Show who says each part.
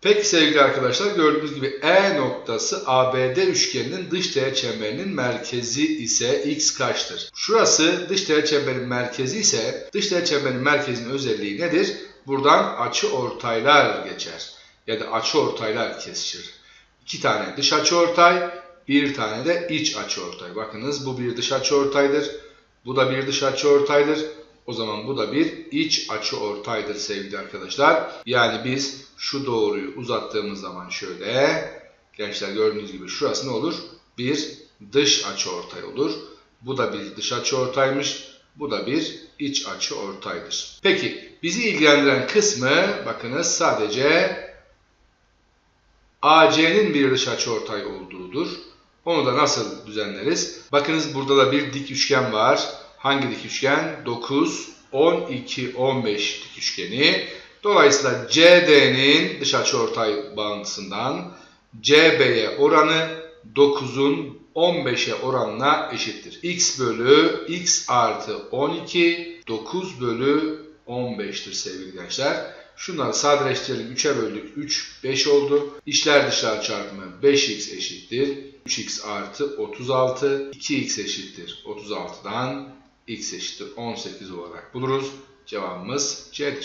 Speaker 1: Peki sevgili arkadaşlar gördüğünüz gibi E noktası ABD üçgeninin dış teğet çemberinin merkezi ise x kaçtır? Şurası dış teğet çemberin merkezi ise dış teğet çemberin merkezinin özelliği nedir? Buradan açı ortaylar geçer. Ya da açı ortaylar kesişir. İki tane dış açı ortay, bir tane de iç açı ortay. Bakınız bu bir dış açı ortaydır. Bu da bir dış açı ortaydır. O zaman bu da bir iç açı ortaydır sevgili arkadaşlar. Yani biz şu doğruyu uzattığımız zaman şöyle gençler gördüğünüz gibi şurası ne olur? Bir dış açı ortay olur. Bu da bir dış açı ortaymış. Bu da bir iç açı ortaydır. Peki bizi ilgilendiren kısmı bakınız sadece AC'nin bir dış açı ortay olduğudur. Onu da nasıl düzenleriz? Bakınız burada da bir dik üçgen var. Hangi dik üçgen? 9, 12, 15 dik üçgeni. Dolayısıyla CD'nin dış açıortay bağıntısından CB'ye oranı 9'un 15'e oranına eşittir. X bölü X artı 12 9 bölü 15'tir sevgili gençler. Şunları sadeleştirelim. 3'e böldük. 3, 5 oldu. İşler dışlar çarpımı 5x eşittir. 3x artı 36. 2x eşittir. 36'dan x eşittir 18 olarak buluruz. Cevabımız C'dir.